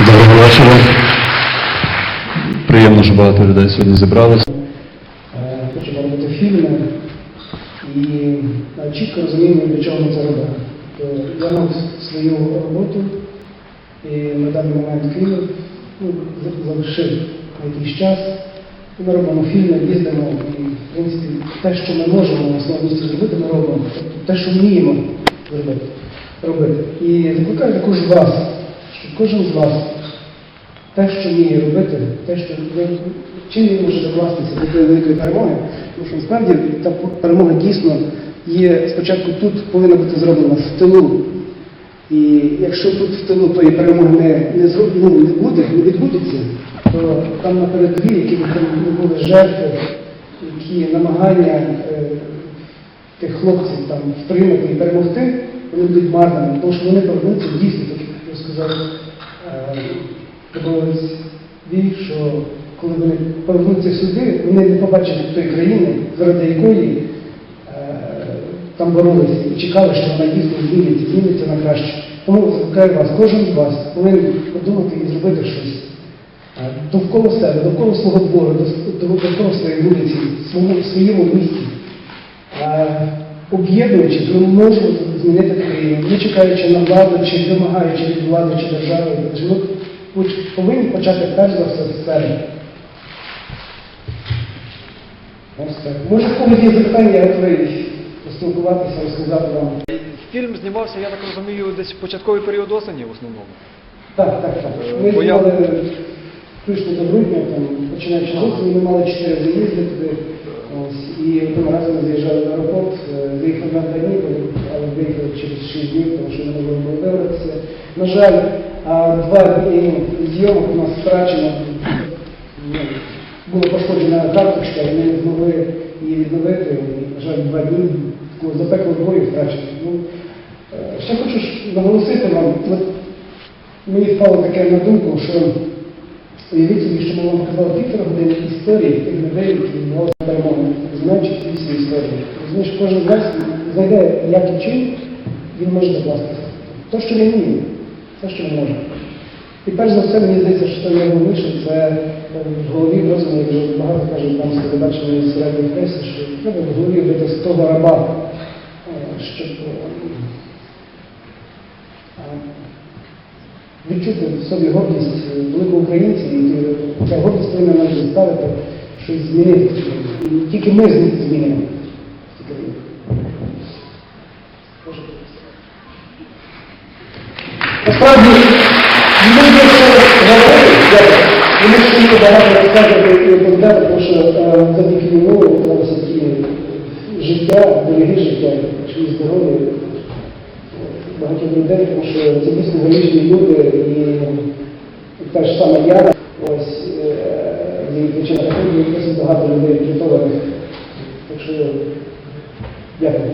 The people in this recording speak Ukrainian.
Доброго вечора. Приємно, що багато людей сьогодні зібралися. Е, Хочемо робити фільми і е, чітко розуміємо, для чого ми це робимо. Я мав свою роботу і на даний момент фільм ну, залишив на якийсь час. І ми робимо фільми, їздимо і, в принципі, те, що ми можемо на своєму місці зробити, ми робимо. Тобто те, що вміємо зробити. робити. І закликаю також вас, щоб кожен з вас те, що вміє робити, те, що чим він може докластися до тої великої перемоги, тому що насправді та перемога дійсно є спочатку тут повинна бути зроблена в тилу. І якщо тут в тилу тої перемоги не, не, зроб- ну, не буде, не відбудеться, то там на передовій, які не були жертви, які намагання е, тих хлопців там втримати і перемогти, вони будуть марними, тому що вони повернуться дійсно, так як я сказав, е, Добровольець вів, що коли вони повернуться сюди, вони не побачать тої країни, заради якої е, там боролися і чекали, що вона дійсно зміниться, зміниться на краще. Тому закликаю вас, кожен з вас повинен подумати і зробити щось е, довкола себе, довкола свого двору, дов- довкола своєї вулиці, своєму, своєму місті. Е, Об'єднуючись, ми можемо змінити країну, не чекаючи на владу, чи вимагаючи від влади чи держави. Ми повинні почати перш за все з себе. Ось так. Може, в когось є запитання, я готовий поспілкуватися, розказати вам. Фільм знімався, я так розумію, десь в початковий період осені в основному. Так, так, так. Ми Бо я- знімали включно до грудня, там, починаючи з осені, ми мали чотири заїзди туди. Ось, і одного разу ми заїжджали в аеропорт, е, виїхали на два дні, але виїхали через шість днів, тому що не могли було вибратися. На жаль, а, два дні зйомок у нас втрачено. Була пошкоджена карточка, і не змогли її відновити. І, на жаль, два дні такого запеклого бою втрачено. Ну, е, ще хочу наголосити вам, мені впало таке на думку, що уявіть собі, що ми вам показали півтора години історії тих людей, які відбувалися перемоги, знаючи після історії. Розумієш, кожен з нас знайде, як і чим він може докластися. То, що він вміє, це, що він може. І перш за все, мені здається, що найголовніше це е, в голові в розумі, я вже багато кажуть нам з телебачення середньої преси, що треба в голові бити з того раба, е, щоб е, відчути в собі гордість великого українця, і ця гордість повинна нас заставити щось змінити. І тільки ми змі- змінимо. Насправді, ще багато розказувати і оповідати, тому що е, завдяки йому вдалося такі життя, береги життя, чи здоров'я багатьох людей, тому що це дійсно величні люди, і та ж сама я, ось, е, і причина досить багато людей врятованих. Так що, дякую.